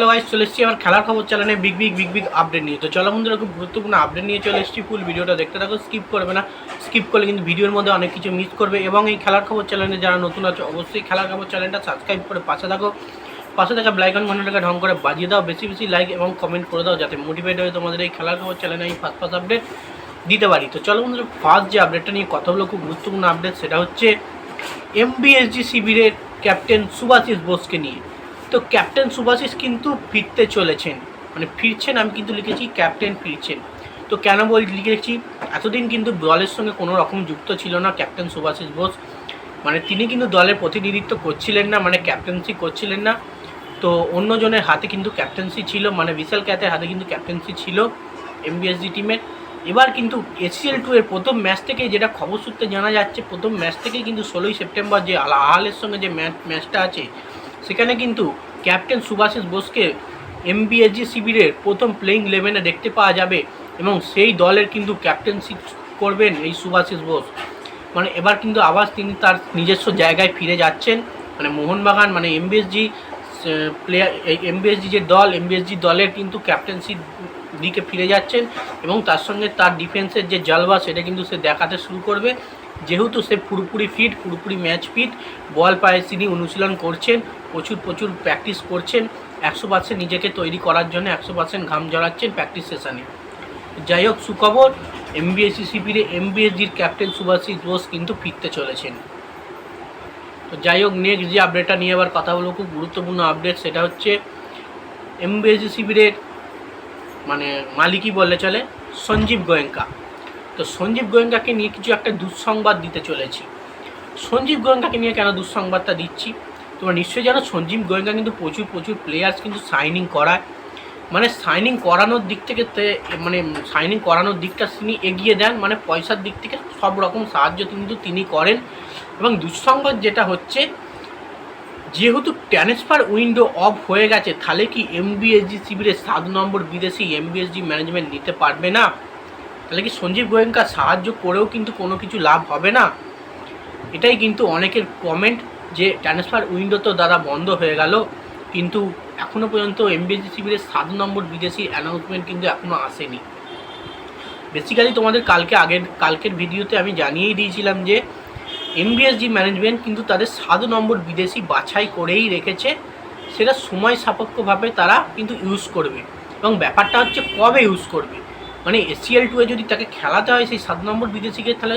Hello চলে এসেছি আমার খেলার খবর চ্যানেলে big big big big update নিয়ে। তো চলো বন্ধুরা, খুব গুরুত্বপূর্ণ আপডেট নিয়ে চলে এসেছি। ফুল ভিডিওটা দেখতে থাকো স্কিপ করবে না। স্কিপ করলে কিন্তু ভিডিওর মধ্যে অনেক কিছু মিস করবে এবং এই খেলার খবর চ্যানেলে যারা নতুন আছে, অবশ্যই খেলার খবর চ্যানেলটা সাবস্ক্রাইব করে পাশে থাকো। পাশে থাকা ব্লাইকন ঘন্টাটাকে ঢং করে বাজিয়ে দাও, বেশি বেশি লাইক এবং কমেন্ট করে দাও, যাতে মোটিভেট হয়ে তোমাদের এই খেলার খবর চ্যানেলে আমি ফার্স্ট ফার্স্ট আপডেট দিতে পারি। তো চলো বন্ধুরা ফার্স্ট যে আপডেটটা নিয়ে কথা হলো খুব গুরুত্বপূর্ণ আপডেট সেটা হচ্ছে এমবিএসজি শিবিরের ক্যাপ্টেন সুভাষিস বোসকে নিয়ে। তো ক্যাপ্টেন সুভাষিস কিন্তু ফিরতে চলেছেন। মানে ফিরছেন, আমি কিন্তু লিখেছি ক্যাপ্টেন ফিরছেন। তো কেন বল লিখেছি এতদিন কিন্তু দলের সঙ্গে কোনো রকম যুক্ত ছিল না ক্যাপ্টেন সুভাষিস বোস। মানে তিনি কিন্তু দলের প্রতিনিধিত্ব করছিলেন না মানে ক্যাপ্টেন্সি করছিলেন না। তো অন্যজনের হাতে কিন্তু ক্যাপ্টেন্সি ছিল মানে বিশাল ক্যাথের হাতে কিন্তু ক্যাপ্টেন্সি ছিল এমবিএসজি টিমের এবার কিন্তু এসিএল টু এর প্রথম ম্যাচ থেকে যেটা খবর সূত্রে জানা যাচ্ছে, প্রথম ম্যাচ থেকে কিন্তু ষোলোই সেপ্টেম্বর যে আহালের সঙ্গে যে ম্যাচ ম্যাচটা আছে সেখানে কিন্তু ক্যাপ্টেন সুভাষিস বোসকে এমবিএসজি শিবিরের প্রথম প্লেইং ইলেভেনে দেখতে পাওয়া যাবে এবং সেই দলের কিন্তু ক্যাপ্টেনশিপ করবেন এই সুভাষিস বোস। মানে এবার কিন্তু আবার তিনি তার নিজস্ব জায়গায় ফিরে যাচ্ছেন। মানে মোহনবাগান মানে এমবিএসজি প্লেয়ার এমবিএসজি যে দল এমবিএসজি দলের কিন্তু ক্যাপ্টেন্সির দিকে ফিরে যাচ্ছেন এবং তার সঙ্গে তার ডিফেন্সের যে জালবা, সেটা কিন্তু সে দেখাতে শুরু করবে। যেহেতু সে পুরোপুরি ফিট পুরোপুরি ম্যাচ ফিট বল পায়ে তিনি অনুশীলন করছেন, প্রচুর প্রচুর প্র্যাকটিস করছেন, একশো পার্সেন্ট নিজেকে তৈরি করার জন্য একশো পার্সেন্ট ঘাম জড়াচ্ছেন প্র্যাকটিস সেশনে যাই হোক, সুখবর এমবিএসসি শিবিরে এমবিএসজির ক্যাপ্টেন সুভাষিস বোস কিন্তু ফিরতে চলেছেন। তো যাই হোক নেক্সট যে আপডেটটা নিয়ে আবার কথা বলব, খুব গুরুত্বপূর্ণ আপডেট সেটা হচ্ছে এমবিএসজি শিবিরের মানে মালিকই বললে চলে, সঞ্জীব গোয়েঙ্কা। তো সঞ্জীব গোয়েঙ্কাকে নিয়ে কিছু একটা দুঃসংবাদ দিতে চলেছি। সঞ্জীব গোয়েঙ্কাকে নিয়ে কেন দুঃসংবাদটা দিচ্ছি? তোমরা নিশ্চয়ই জানো সঞ্জীব গোয়েঙ্কা কিন্তু প্রচুর প্রচুর প্লেয়ার্স কিন্তু সাইনিং করায়। মানে সাইনিং করানোর দিক থেকে মানে সাইনিং করানোর দিকটা তিনি এগিয়ে দেন। মানে পয়সার দিক থেকে সব রকম সাহায্য কিন্তু তিনি করেন। এবং দুঃসংবাদ যেটা হচ্ছে, যেহেতু ট্রান্সফার উইন্ডো অফ হয়ে গেছে, তাহলে কি এমবিএসজি শিবিরের সাত নম্বর বিদেশি এমবিএসজি ম্যানেজমেন্ট নিতে পারবে না? তাহলে কি সঞ্জীব গোয়েঙ্কা সাহায্য করেও কিন্তু কোনো কিছু লাভ হবে না? এটাই কিন্তু অনেকের কমেন্ট যে ট্রান্সফার উইন্ডো তো দাদা বন্ধ হয়ে গেল, কিন্তু এখনও পর্যন্ত এমবিএসজি শিবিরের সাত নম্বর বিদেশি অ্যানাউন্সমেন্ট কিন্তু এখনও আসেনি। বেসিক্যালি তোমাদের কালকে আগের, কালকের ভিডিওতে আমি জানিয়েই দিয়েছিলাম যে এমবিএসজি ম্যানেজমেন্ট কিন্তু তাদের সাত নম্বর বিদেশি বাছাই করেই রেখেছে, সেটা সময় সাপেক্ষভাবে তারা কিন্তু ইউজ করবে। এবং ব্যাপারটা হচ্ছে কবে ইউজ করবে? মানে এসিএল টুয়ে যদি তাকে খেলাতে হয় সেই সাত নম্বর বিদেশিকে তাহলে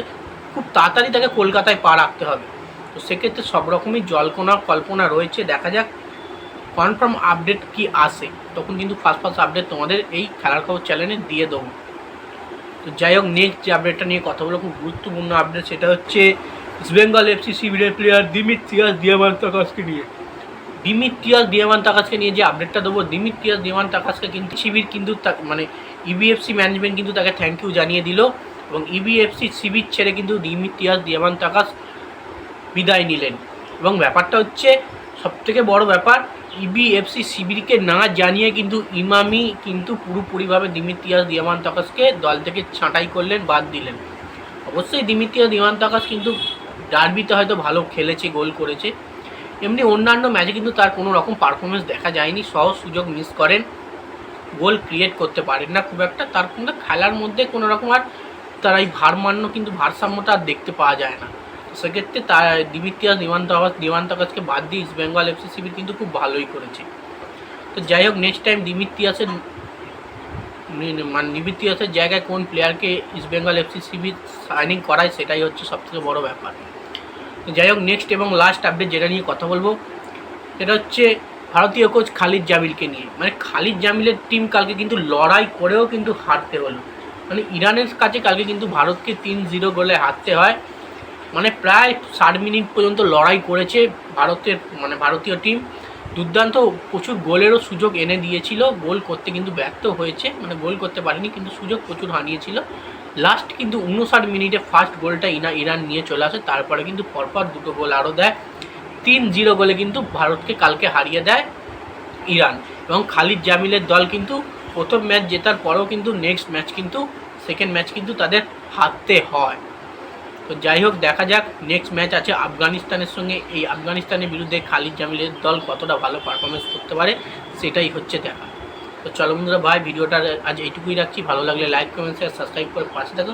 খুব তাড়াতাড়ি তাকে কলকাতায় পা রাখতে হবে। তো সেক্ষেত্রে সব রকমই জল্পনা, কল্পনা রয়েছে। দেখা যাক কনফার্ম আপডেট কি আসে। তখন কিন্তু ফার্স্ট ফার্স্ট আপডেট তোমাদের এই খেলার খবর চ্যানেলে দিয়ে দেবো। তো যাই হোক নেক্সট যে আপডেটটা নিয়ে কথা বলো খুব গুরুত্বপূর্ণ আপডেট সেটা হচ্ছে ইস্ট বেঙ্গল এফসি শিবিরের প্লেয়ার দিমিত্রিয়াস দিয়ামান তাকাসকে নিয়ে। দিমিত্রিয়াস দিয়ামান তাকাসকে নিয়ে যে আপডেটটা দেবো দিমিত্রিয়াস দিয়ামান তাকাসকে কিন্তু শিবির কিন্তু মানে ইবিএফসি ম্যানেজমেন্ট কিন্তু তাকে থ্যাংক ইউ জানিয়ে দিল এবং E ইবিএফসি শিবির ছেড়ে কিন্তু দিমিত্রিয়াস দিয়ামান তাকাস বিদায় নিলেন। এবং ব্যাপারটা হচ্ছে, সবথেকে বড় ব্যাপার E ইবিএফসি শিবিরকে না জানিয়ে কিন্তু ইমামি কিন্তু পুরোপুরিভাবে দিমিত্রিয়াস দিয়ামান তাকাসকে দল থেকে ছাঁটাই করলেন, বাদ দিলেন। অবশ্যই দিমিত্রিয়াস দিয়ামান তাকাস কিন্তু ডার্বিতে হয়তো ভালো খেলেছে, গোল করেছে। এমনি অন্যান্য ম্যাচে কিন্তু তার কোনো রকম পারফরমেন্স দেখা যায়নি। সহজ সুযোগ মিস করেন। গোল ক্রিয়েট করতে পারেন না খুব একটা। তার কিন্তু খেলার মধ্যে কোনো রকম আর তার এই ভারমান্য কিন্তু ভারসাম্যটা আর দেখতে পাওয়া যায় না। সেক্ষেত্রে তার দিমিত্রিয়াস দিমান্ত আবাস দিমান্ত আকাশকে বাদ দিয়ে ইস্ট বেঙ্গল এফসি শিবির কিন্তু খুব ভালোই করেছে। তো যাই হোক নেক্সট টাইম দিমিত্রিয়াসের মানে দিমিত্রিয়াসের জায়গায় কোন প্লেয়ারকে ইস্ট বেঙ্গল এফসি শিবির সাইনিং করায়, সেটাই হচ্ছে সবথেকে বড় ব্যাপার। যাই হোক নেক্সট এবং লাস্ট আপডেট যেটা নিয়ে কথা বলব, সেটা হচ্ছে ভারতীয় কোচ খালিদ জামিলকে নিয়ে। মানে খালিদ জামিলের টিম কালকে কিন্তু লড়াই করেও কিন্তু হারতে হলো। মানে ইরানের কাছে কালকে কিন্তু ভারতকে তিন জিরো গোলে হারতে হয়। মানে প্রায় ষাট মিনিট পর্যন্ত লড়াই করেছে ভারতের মানে ভারতীয় টিম দুর্দান্ত প্রচুর গোলেরও সুযোগ এনে দিয়েছিল। গোল করতে কিন্তু ব্যর্থ হয়েছে। মানে গোল করতে পারেনি, কিন্তু সুযোগ প্রচুর হারিয়েছিল। লাস্ট কিন্তু উনষাট মিনিটে ফার্স্ট গোলটা ইনা ইরান নিয়ে চলে আসে, তারপরে কিন্তু পরপর দুটো গোল আরও দেয়। তিন জিরো গোলে কিন্তু ভারতকে কালকে হারিয়ে দেয় ইরান। এবং খালিদ জামিলের দল কিন্তু প্রথম ম্যাচ জেতার পরেও কিন্তু নেক্সট ম্যাচ কিন্তু সেকেন্ড ম্যাচ কিন্তু তাদের হারতে হয়। তো যাই হোক, দেখা যাক নেক্সট ম্যাচ আছে আফগানিস্তানের সঙ্গে। এই আফগানিস্তানের বিরুদ্ধে খালিদ জামিলের দল কতটা ভালো পারফরমেন্স করতে পারে, সেটাই হচ্ছে দেখা। তো চলো বন্ধুরা ভাই ভিডিওটা আজ এইটুকুই রাখছি। ভালো লাগলে লাইক কমেন্ট শেয়ার সাবস্ক্রাইব করে পাশে থাকো